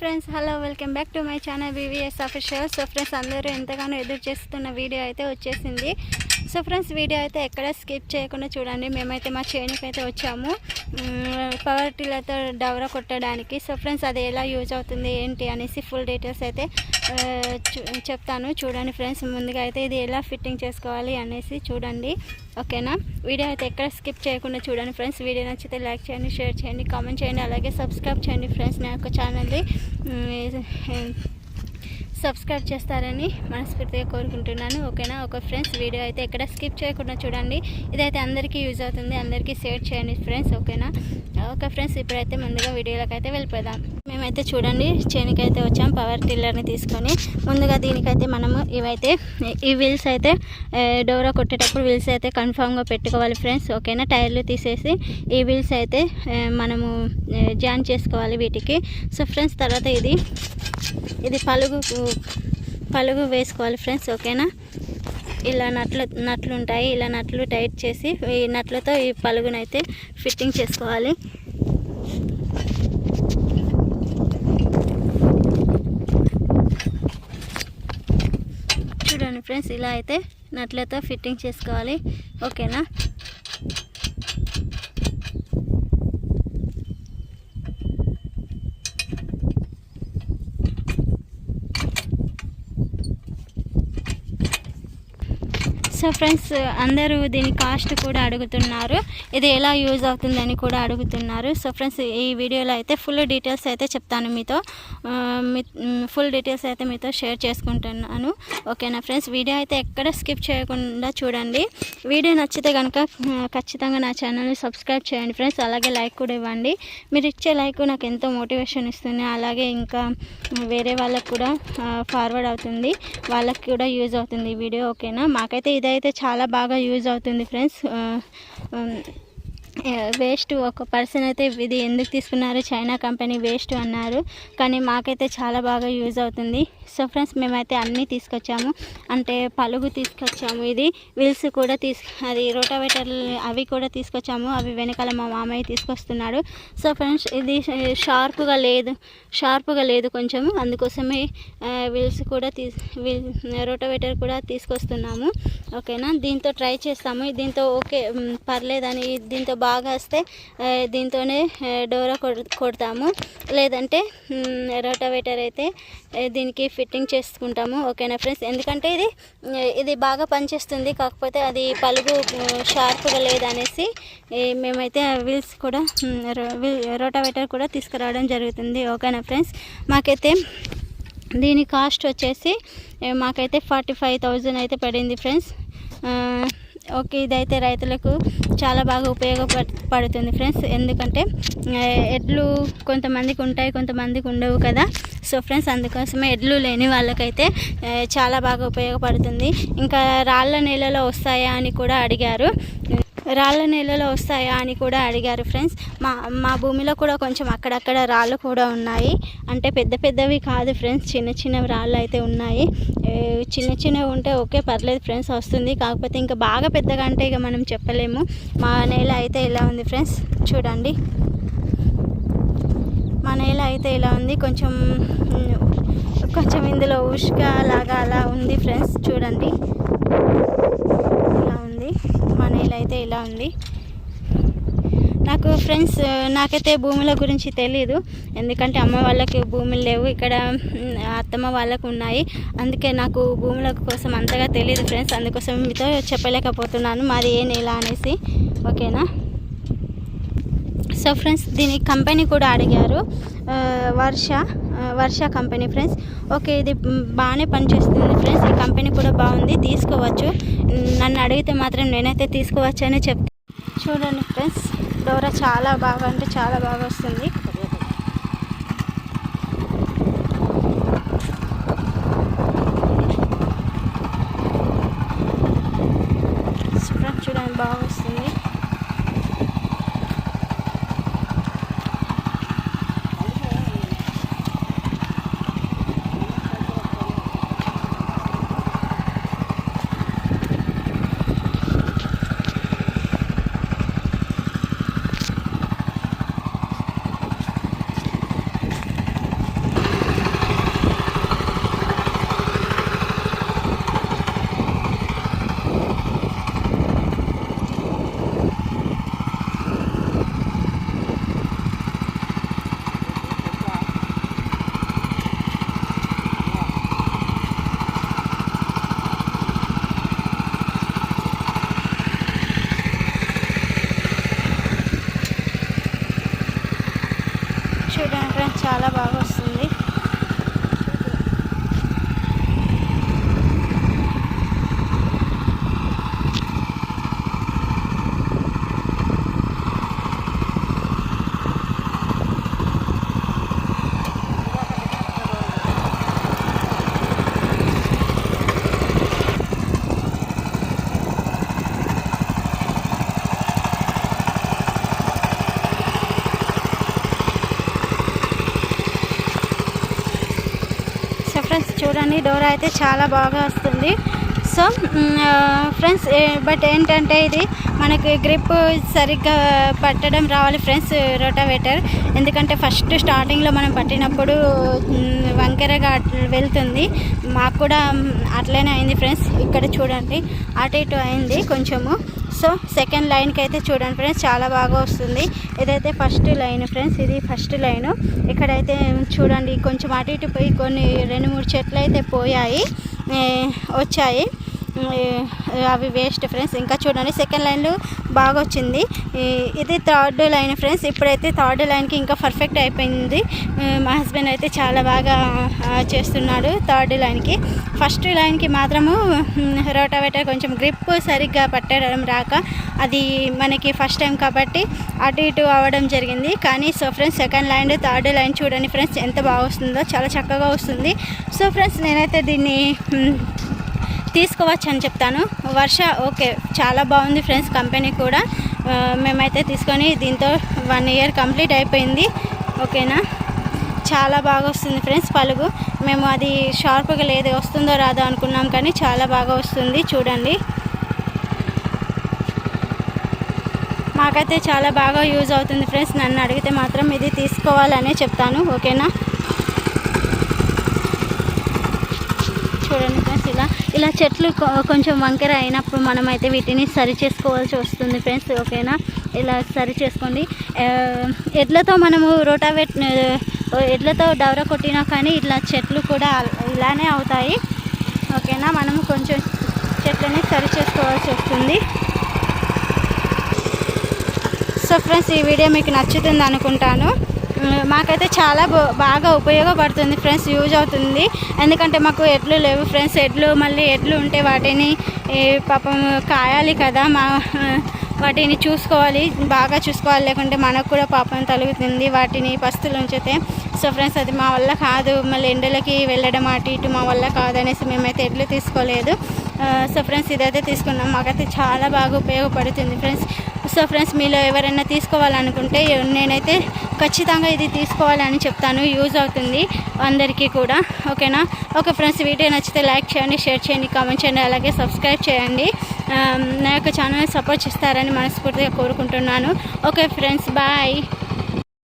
Friends hello welcome back to my channel BVS official so friends అందరూ ఎంతగానో ఎదురు చేస్తున్న వీడియో అయితే వచ్చేసింది. సో ఫ్రెండ్స్ వీడియో అయితే ఎక్కడ స్కిప్ చేయకుండా చూడండి. మేమైతే మా చేనుకి అయితే వచ్చాము. పవర్ టిల్లర్తో డవర కొట్టడానికి. సో ఫ్రెండ్స్ అది ఎలా యూజ్ అవుతుంది ఏంటి అనేసి ఫుల్ డీటెయిల్స్ అయితే చెప్తాను. చూడండి ఫ్రెండ్స్ ముందుగా అయితే ఇది ఎలా ఫిట్టింగ్ చేసుకోవాలి అనేసి చూడండి. ఓకేనా? వీడియో అయితే ఎక్కడ స్కిప్ చేయకుండా చూడండి ఫ్రెండ్స్. వీడియో నచ్చితే లైక్ చేయండి షేర్ చేయండి కామెంట్ చేయండి అలాగే సబ్స్క్రైబ్ చేయండి ఫ్రెండ్స్ నా యొక్క ఛానల్ని. సబ్స్క్రైబ్ చేస్తారని మనస్ఫూర్తిగా కోరుకుంటున్నాను. ఓకేనా? ఒక ఫ్రెండ్స్ వీడియో అయితే ఎక్కడ స్కిప్ చేయకుండా చూడండి. ఇదైతే అందరికీ యూజ్ అవుతుంది. అందరికీ షేర్ చేయండి ఫ్రెండ్స్ ఓకేనా? ఓకే ఫ్రెండ్స్ ఇప్పుడైతే ముందుగా వీడియోలోకి అయితే వెళ్ళిపోదాం. మేమైతే చూడండి చేనికైతే వచ్చాం పవర్ టిల్లర్ని తీసుకొని. ముందుగా దీనికైతే మనము ఇవైతే ఈ వీల్స్ అయితే డోరా కొట్టేటప్పుడు వీల్స్ అయితే కన్ఫామ్గా పెట్టుకోవాలి ఫ్రెండ్స్ ఓకేనా? టైర్లు తీసేసి ఈ వీల్స్ అయితే మనము జాయిన్ చేసుకోవాలి వీటికి. సో ఫ్రెండ్స్ తర్వాత ఇది ఇది పలుగు పలుగు వేసుకోవాలి ఫ్రెండ్స్ ఓకేనా? ఇలా నట్లు నట్లు ఉంటాయి. ఇలా నట్లు టైట్ చేసి ఈ నట్లతో ఈ పలుగునైతే ఫిట్టింగ్ చేసుకోవాలి. చూడండి ఫ్రెండ్స్ ఇలా అయితే నట్లతో ఫిట్టింగ్ చేసుకోవాలి. ఓకేనా? సో ఫ్రెండ్స్ అందరూ దీని కాస్ట్ కూడా అడుగుతున్నారు. ఇది ఎలా యూజ్ అవుతుందని కూడా అడుగుతున్నారు. సో ఫ్రెండ్స్ ఈ వీడియోలో అయితే ఫుల్ డీటెయిల్స్ అయితే చెప్తాను మీతో. మీ ఫుల్ డీటెయిల్స్ అయితే మీతో షేర్ చేసుకుంటున్నాను. ఓకేనా ఫ్రెండ్స్? వీడియో అయితే ఎక్కడ స్కిప్ చేయకుండా చూడండి. వీడియో నచ్చితే కనుక ఖచ్చితంగా నా ఛానల్ని సబ్స్క్రైబ్ చేయండి ఫ్రెండ్స్. అలాగే లైక్ కూడా ఇవ్వండి. మీరు ఇచ్చే లైక్ నాకు ఎంతో మోటివేషన్ ఇస్తుంది. అలాగే ఇంకా వేరే వాళ్ళకు కూడా ఫార్వర్డ్ అవుతుంది. వాళ్ళకి కూడా యూజ్ అవుతుంది ఈ వీడియో. ఓకేనా? మాకైతే ఇదైతే చాలా బాగా యూజ్ అవుతుంది ఫ్రెండ్స్. వేస్ట్ ఒక పర్సన్ అయితే ఇది ఎందుకు తీసుకున్నారు? చైనా కంపెనీ వేస్ట్ అన్నారు. కానీ మాకైతే చాలా బాగా యూజ్ అవుతుంది. సో ఫ్రెండ్స్ మేమైతే అన్నీ తీసుకొచ్చాము. అంటే పలుగు తీసుకొచ్చాము ఇది. విల్స్ కూడా తీసు అది రోటావేటర్ అవి కూడా తీసుకొచ్చాము. అవి వెనకాల మా మామయ్య తీసుకొస్తున్నాడు. సో ఫ్రెండ్స్ ఇది షార్ప్గా లేదు. షార్ప్గా లేదు కొంచెం. అందుకోసమే విల్స్ కూడా తీ రోటావేటర్ కూడా తీసుకొస్తున్నాము. ఓకేనా? దీంతో ట్రై చేస్తాము. దీంతో ఓకే పర్లేదని. దీంతో బాగా బాగా వస్తే దీంతోనే డోరా కొడతాము. లేదంటే మ్, రోటావేటర్ అయితే దీనికి ఫిట్టింగ్ చేసుకుంటాము. ఓకేనా ఫ్రెండ్స్? ఎందుకంటే ఇది ఇది బాగా పనిచేస్తుంది. కాకపోతే అది పలుగు షార్ప్గా లేదనేసి మేమైతే వీల్స్ కూడా మ్, రోటావేటర్ కూడా తీసుకురావడం జరుగుతుంది. ఓకేనా ఫ్రెండ్స్? మాకైతే దీని కాస్ట్ వచ్చేసి మాకైతే ఫార్టీ ఫైవ్ థౌజండ్ అయితే పడింది ఫ్రెండ్స్. ఓకే ఇదైతే రైతులకు చాలా బాగా ఉపయోగపడుతుంది ఫ్రెండ్స్. ఎందుకంటే ఎడ్లు కొంతమందికి ఉంటాయి కొంతమందికి ఉండవు కదా. సో ఫ్రెండ్స్ అందుకోసమే ఎడ్లు లేని వాళ్ళకైతే చాలా బాగా ఉపయోగపడుతుంది. ఇంకా రాళ్ళ నీళ్ళలో వస్తాయా అని కూడా అడిగారు. రాళ్ళ నేలలో వస్తాయా అని కూడా అడిగారు ఫ్రెండ్స్. మా మా భూమిలో కూడా కొంచెం అక్కడక్కడ రాళ్ళు కూడా ఉన్నాయి. అంటే పెద్ద పెద్దవి కాదు ఫ్రెండ్స్. చిన్న చిన్న రాళ్ళు అయితే ఉన్నాయి. చిన్న చిన్నవి ఉంటే ఓకే పర్లేదు ఫ్రెండ్స్ వస్తుంది. కాకపోతే ఇంకా బాగా పెద్దగా అంటే ఇక మనం చెప్పలేము. మా నేల అయితే ఇలా ఉంది ఫ్రెండ్స్. చూడండి. మా నేల అయితే ఇలా ఉంది. కొంచెం కొంచెం ఇందులో ఉష్క లాగా అలా ఉంది ఫ్రెండ్స్. చూడండి. నేల అయితే ఇలా ఉంది. నాకు ఫ్రెండ్స్ నాకైతే భూముల గురించి తెలీదు. ఎందుకంటే అమ్మ వాళ్ళకి భూములు లేవు. ఇక్కడ అత్తమ్మ వాళ్ళకు ఉన్నాయి. అందుకే నాకు భూముల కోసం అంతగా తెలియదు ఫ్రెండ్స్. అందుకోసం మీతో చెప్పలేకపోతున్నాను. మాది ఏ నేల అనేసి. ఓకేనా? సో ఫ్రెండ్స్ దీని కంపెనీ కూడా అడిగారు. Varsha Varsha company friends. Okay ఇది బాగానే పనిచేస్తుంది ఫ్రెండ్స్. ఈ కంపెనీ కూడా బాగుంది. తీసుకోవచ్చు. నన్ను అడిగితే మాత్రం నేనైతే తీసుకోవచ్చు అని చూడండి ఫ్రెండ్స్. డోరా చాలా బాగా అంటే చాలా బాగా వస్తుంది. ఫ్రెండ్స్ చూడండి బాగా వస్తుంది. చూడండి ఫ్రెండ్స్ చాలా బాగా వస్తుంది. చూడండి డోర్ అయితే చాలా బాగా వస్తుంది. సో ఫ్రెండ్స్ బట్ ఏంటంటే ఇది మనకి గ్రిప్ సరిగ్గా పట్టడం రావాలి ఫ్రెండ్స్ రోటావేటర్. ఎందుకంటే ఫస్ట్ స్టార్టింగ్లో మనం పట్టినప్పుడు వంకరగా వెళ్తుంది. మాకు కూడా అట్లనే అయింది ఫ్రెండ్స్. ఇక్కడ చూడండి అటు ఇటు అయింది కొంచెము. సో సెకండ్ లైన్కి అయితే చూడండి ఫ్రెండ్స్ చాలా బాగా వస్తుంది. ఇదైతే ఫస్ట్ లైన్ ఫ్రెండ్స్ ఇది ఫస్ట్ లైన్ ఇక్కడైతే చూడండి కొంచెం అటు ఇటు పోయి కొన్ని రెండు మూడు చెట్లు అయితే పోయాయి. వచ్చాయి. అవి వేస్ట్ ఫ్రెండ్స్ ఇంకా చూడండి సెకండ్ లైన్లు బాగా వచ్చింది ఇది థర్డ్ లైన్ ఫ్రెండ్స్. ఇప్పుడైతే థర్డ్ లైన్కి ఇంకా పర్ఫెక్ట్ అయిపోయింది. మా హస్బెండ్ అయితే చాలా బాగా చేస్తున్నాడు థర్డ్ లైన్కి. ఫస్ట్ లైన్కి మాత్రము రోటావేటర్ కొంచెం గ్రిప్ సరిగ్గా పట్టడం రాక అది మనకి ఫస్ట్ టైం కాబట్టి అటు ఇటు అవ్వడం జరిగింది. కానీ so friends second line third line చూడండి ఫ్రెండ్స్ ఎంత బాగా వస్తుందో చాలా చక్కగా వస్తుంది. సో ఫ్రెండ్స్ నేనైతే దీన్ని తీసుకోవచ్చు అని చెప్తాను. వర్ష ఓకే చాలా బాగుంది ఫ్రెండ్స్ కంపెనీ కూడా. మేమైతే తీసుకొని దీంతో వన్ ఇయర్ కంప్లీట్ అయిపోయింది. ఓకేనా? చాలా బాగా వస్తుంది ఫ్రెండ్స్ పలుగు. మేము అది షార్ప్గా లేదు వస్తుందో రాదో అనుకున్నాం కానీ చాలా బాగా వస్తుంది చూడండి. మాకైతే చాలా బాగా యూజ్ అవుతుంది ఫ్రెండ్స్. నన్ను అడిగితే మాత్రం ఇది తీసుకోవాలనే చెప్తాను. ఓకేనా? చూడండి ఫ్రెండ్స్ ఇలా. ఇలా చెట్లు కొంచెం వంకర అయినప్పుడు మనమైతే వీటిని సరి చేసుకోవాల్సి వస్తుంది ఫ్రెండ్స్ ఓకేనా? ఇలా సరి చేసుకోండి. ఎడ్లతో మనము రోటావేట్ ఎడ్లతో డవర కొట్టినా కానీ ఇట్లా చెట్లు కూడా ఇలానే అవుతాయి. ఓకేనా? మనము కొంచెం చెట్లని సరి చేసుకోవాల్సి వస్తుంది. సో ఫ్రెండ్స్ ఈ వీడియో మీకు నచ్చుతుంది అనుకుంటాను. మాకైతే చాలా బాగా ఉపయోగపడుతుంది ఫ్రెండ్స్ యూజ్ అవుతుంది. ఎందుకంటే మాకు ఎడ్లు లేవు ఫ్రెండ్స్ ఎడ్లు మళ్ళీ ఎడ్లు ఉంటే వాటిని పాపం కాయాలి కదా మా వాటిని చూసుకోవాలి బాగా చూసుకోవాలి. లేకుంటే మనకు కూడా పాపం తలుగుతుంది వాటిని పస్తులు ఉంచితే. సో ఫ్రెండ్స్ అది మా వల్ల కాదు. మళ్ళీ ఎండలకి వెళ్ళడం అటు ఇటు మా వల్ల కాదు అనేసి మేమైతే ఎడ్లు తీసుకోలేదు. సో ఫ్రెండ్స్ ఇదైతే తీసుకున్నాం. మాకైతే చాలా బాగా ఉపయోగపడుతుంది ఫ్రెండ్స్. సో ఫ్రెండ్స్ మీలో ఎవరైనా తీసుకోవాలనుకుంటే నేనైతే ఖచ్చితంగా ఇది తీసుకోవాలని చెప్తాను. యూజ్ అవుతుంది అందరికీ కూడా. ఓకేనా? ఓకే ఫ్రెండ్స్ వీడియో నచ్చితే లైక్ చేయండి షేర్ చేయండి కామెంట్ చేయండి అలాగే సబ్స్క్రైబ్ చేయండి. నా యొక్క ఛానల్ సపోర్ట్ చేస్తారని మనస్ఫూర్తిగా కోరుకుంటున్నాను. Okay friends bye.